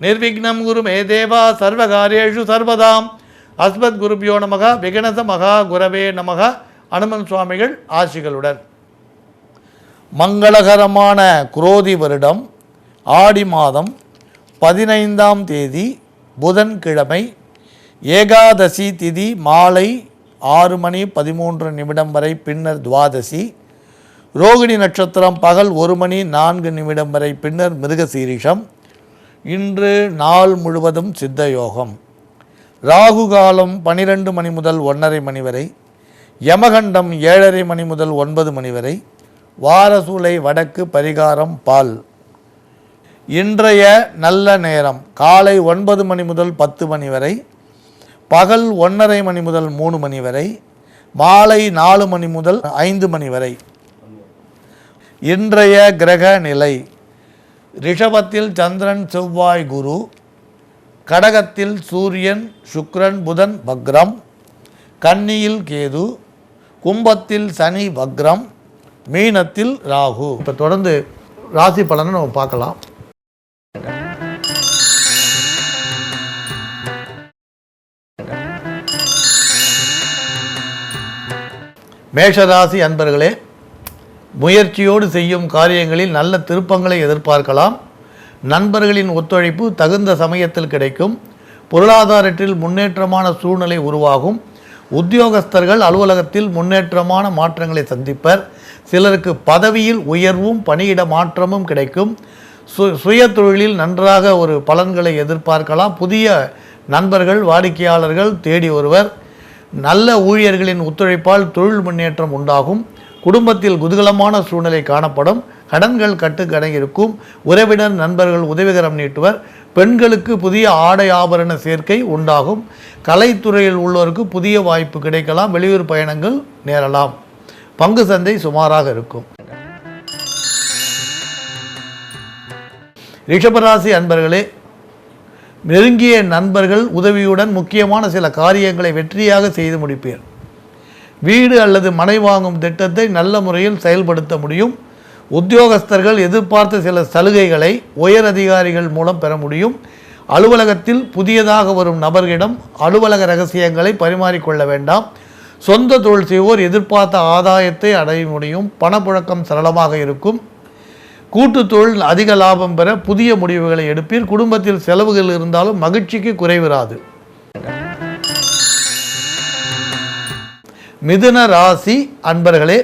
நிர்விக்னம் குரு மே தேவா சர்வகாரியேஷு சர்வதாம். அஸ்மத் குருபியோ நமக விகணச மகா குரவே நமக அனுமன் சுவாமிகள் ஆசிகளுடன். மங்களகரமான குரோதி வருடம் ஆடி மாதம் பதினைந்தாம் தேதி புதன்கிழமை ஏகாதசி திதி மாலை ஆறு மணி பதிமூன்று நிமிடம் வரை பின்னர் துவாதசி. ரோகிணி நட்சத்திரம் பகல் ஒரு மணி நான்கு நிமிடம் வரை பின்னர் மிருகசீரிஷம். இன்று நாள் முழுவதும் சித்த யோகம் ராகு காலம் பனிரெண்டு மணி முதல் ஒன்றரை மணி வரை யமகண்டம் ஏழரை மணி முதல் ஒன்பது மணி வரை வாரசூலை வடக்கு பரிகாரம் பால். இன்றைய நல்ல நேரம் காலை ஒன்பது மணி முதல் பத்து மணி வரை பகல் ஒன்றரை மணி முதல் மூணு மணி வரை மாலை நாலு மணி முதல் ஐந்து மணி வரை. இன்றைய கிரக நிலை ரிஷபத்தில் சந்திரன் செவ்வாய் குரு கடகத்தில் சூரியன் சுக்ரன் புதன் பக்ரம் கன்னியில் கேது கும்பத்தில் சனி வக்ரம் மீனத்தில் ராகு. இப்போ தொடர்ந்து ராசி பலனை நம்ம பார்க்கலாம். மேஷராசி அன்பர்களே முயற்சியோடு செய்யும் காரியங்களில் நல்ல திருப்பங்களை எதிர்பார்க்கலாம். நண்பர்களின் ஒத்துழைப்பு தகுந்த சமயத்தில் கிடைக்கும். பொருளாதாரத்தில் முன்னேற்றமான சூழ்நிலை உருவாகும். உத்தியோகஸ்தர்கள் அலுவலகத்தில் முன்னேற்றமான மாற்றங்களை சந்திப்பர். சிலருக்கு பதவியில் உயர்வும் பணியிட மாற்றமும் கிடைக்கும். சு சுய தொழிலில் நன்றாக ஒரு பலன்களை எதிர்பார்க்கலாம். புதிய நண்பர்கள் வாடிக்கையாளர்கள் தேடி வருவர். நல்ல ஊழியர்களின் ஒத்துழைப்பால் தொழில் முன்னேற்றம் உண்டாகும். குடும்பத்தில் குதூகலமான சூழ்நிலை காணப்படும். கடன்கள் கட்டுக்கடை இருக்கும் உறவினர் நண்பர்கள் உதவிகரம் நீட்டுவர். பெண்களுக்கு புதிய ஆடை ஆபரண சேர்க்கை உண்டாகும். கலைத்துறையில் உள்ளோருக்கு புதிய வாய்ப்பு கிடைக்கலாம். வெளியூர் பயணங்கள் நேரலாம். பங்கு சந்தை சுமாராக இருக்கும். ரிஷபராசி அன்பர்களே நெருங்கிய நண்பர்கள் உதவியுடன் முக்கியமான சில காரியங்களை வெற்றியாக செய்து முடிப்பீர். வீடு அல்லது மனை வாங்கும் திட்டத்தை நல்ல முறையில் செயல்படுத்த முடியும். உத்தியோகஸ்தர்கள் எதிர்பார்த்த சில சலுகைகளை உயர் அதிகாரிகள் மூலம் பெற முடியும். அலுவலகத்தில் புதியதாக வரும் நபர்களிடம் அலுவலக ரகசியங்களை பரிமாறிக்கொள்ள வேண்டாம். சொந்த தொழில் செய்வோர் எதிர்பார்த்த ஆதாயத்தை அடைய முடியும். பணப்புழக்கம் சரளமாக இருக்கும். கூட்டு தொழில் அதிக லாபம் பெற புதிய முடிவுகளை எடுப்பீர். குடும்பத்தில் செலவுகள் இருந்தாலும் மகிழ்ச்சிக்கு குறைவிராது. மிதுன ராசி அன்பர்களே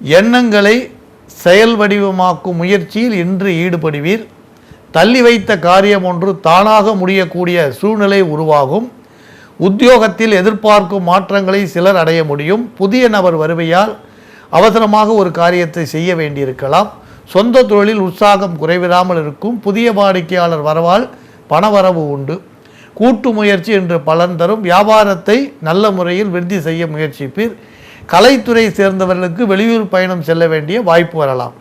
எண்ணங்களை செயல் வடிவமாக்கும் முயற்சியில் இன்று ஈடுபடுவீர். தள்ளி வைத்த காரியம் ஒன்று தானாக முடியக்கூடிய சூழ்நிலை உருவாகும். உத்தியோகத்தில் எதிர்பார்க்கும் மாற்றங்களை சிலர் அடைய முடியும். புதிய நபர் வருவையால் அவசரமாக ஒரு காரியத்தை செய்ய வேண்டியிருக்கலாம். சொந்த தொழிலில் உற்சாகம் குறைவிடாமல் இருக்கும். புதிய வாடிக்கையாளர் வரவால் பணவரவு உண்டு. கூட்டு முயற்சி என்று பலன் தரும். வியாபாரத்தை நல்ல முறையில் விருத்தி செய்ய முயற்சிப்பீர். கலைத்துறை சேர்ந்தவர்களுக்கு வெளியூர் பயணம் செல்ல வேண்டிய வாய்ப்பு வரலாம்.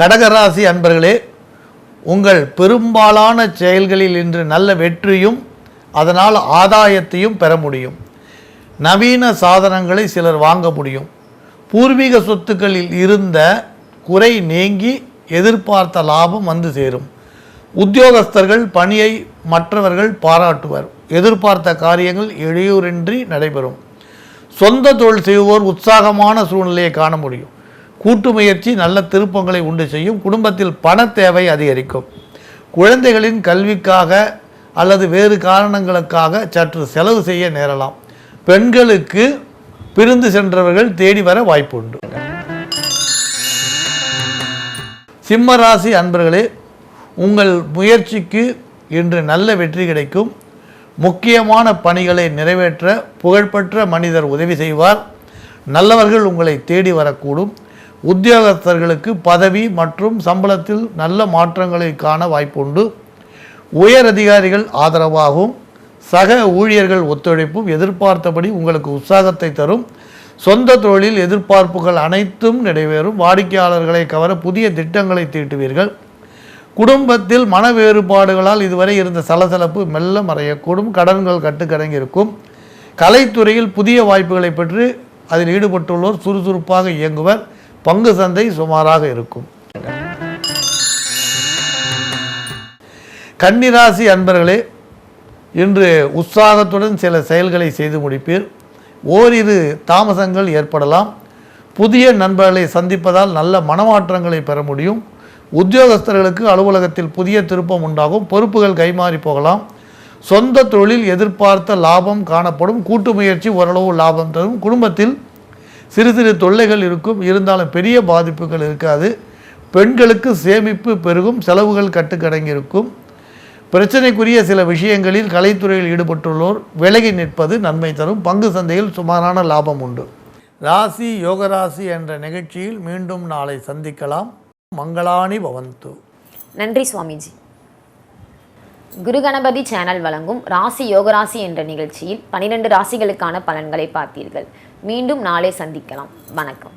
கடகராசி அன்பர்களே உங்கள் பெரும்பாலான செயல்களில் இன்று நல்ல வெற்றியும் அதனால் ஆதாயத்தையும் பெற முடியும். நவீன சாதனங்களை சிலர் வாங்க முடியும். பூர்வீக சொத்துக்களில் இருந்த குறை நீங்கி எதிர்பார்த்த லாபம் வந்து சேரும். உத்தியோகஸ்தர்கள் பணியை மற்றவர்கள் பாராட்டுவர். எதிர்பார்த்த காரியங்கள் இடையூறின்றி நடைபெறும். சொந்த தொழில் செய்வோர் உற்சாகமான சூழ்நிலையை காண முடியும். கூட்டு முயற்சி நல்ல திருப்பங்களை உண்டு செய்யும். குடும்பத்தில் பண தேவை அதிகரிக்கும். குழந்தைகளின் கல்விக்காக அல்லது வேறு காரணங்களுக்காக சற்று செலவு செய்ய நேரலாம். பெண்களுக்கு பிரிந்து சென்றவர்கள் தேடி வர வாய்ப்புண்டு. உண்டு ராசி அன்பர்களே உங்கள் முயற்சிக்கு இன்று நல்ல வெற்றி கிடைக்கும். முக்கியமான பணிகளை நிறைவேற்ற புகழ்பெற்ற மனிதர் உதவி செய்வார். நல்லவர்கள் உங்களை தேடி வரக்கூடும். உத்தியோகஸ்தர்களுக்கு பதவி மற்றும் சம்பளத்தில் நல்ல மாற்றங்களை காண வாய்ப்புண்டு. உயர் அதிகாரிகள் ஆதரவாகவும் சக ஊழியர்கள் ஒத்துழைப்பும் எதிர்பார்த்தபடி உங்களுக்கு உற்சாகத்தை தரும். சொந்த தொழிலில் எதிர்பார்ப்புகள் அனைத்தும் நிறைவேறும். வாடிக்கையாளர்களை கவர புதிய திட்டங்களை தீட்டுவீர்கள். குடும்பத்தில் மன வேறுபாடுகளால் இதுவரை இருந்த சலசலப்பு மெல்ல மறையக்கூடும். கடன்கள் கட்டுக்கடங்கியிருக்கும் கலைத்துறையில் புதிய வாய்ப்புகளை பெற்று அதில் ஈடுபட்டுள்ளோர் சுறுசுறுப்பாக இயங்குவர். பங்கு சந்தை சுமாராக இருக்கும். கன்னிராசி அன்பர்களே இன்று உற்சாகத்துடன் சில செயல்களை செய்து முடிப்பீர். ஓரிரு தாமசங்கள் ஏற்படலாம். புதிய நண்பர்களை சந்திப்பதால் நல்ல மனமாற்றங்களை பெற முடியும். உத்தியோகஸ்தர்களுக்கு அலுவலகத்தில் புதிய திருப்பம் உண்டாகும். பொறுப்புகள் கைமாறி போகலாம். சொந்த தொழில் எதிர்பார்த்த லாபம் காணப்படும். கூட்டு முயற்சி ஓரளவு லாபம் தரும். குடும்பத்தில் சிறு சிறு தொல்லைகள் இருக்கும். இருந்தாலும் பெரிய பாதிப்புகள் இருக்காது. பெண்களுக்கு சேமிப்பு பெருகும். செலவுகள் கட்டுக்கடங்கி இருக்கும். பிரச்சனைக்குரிய சில விஷயங்களில் கலைத்துறையில் ஈடுபட்டுள்ளோர் விலகி நிற்பது நன்மை தரும். பங்கு சந்தையில் சுமாரான லாபம் உண்டு. ராசி யோகராசி என்ற நிகழ்ச்சியில் மீண்டும் நாளை சந்திக்கலாம். மங்களானி பவந்து. நன்றி சுவாமிஜி. குரு கணபதி சேனல் வழங்கும் ராசி யோகராசி என்ற நிகழ்ச்சியில் பனிரெண்டு ராசிகளுக்கான பலன்களை பார்த்தீர்கள். மீண்டும் நாளை சந்திக்கலாம். வணக்கம்.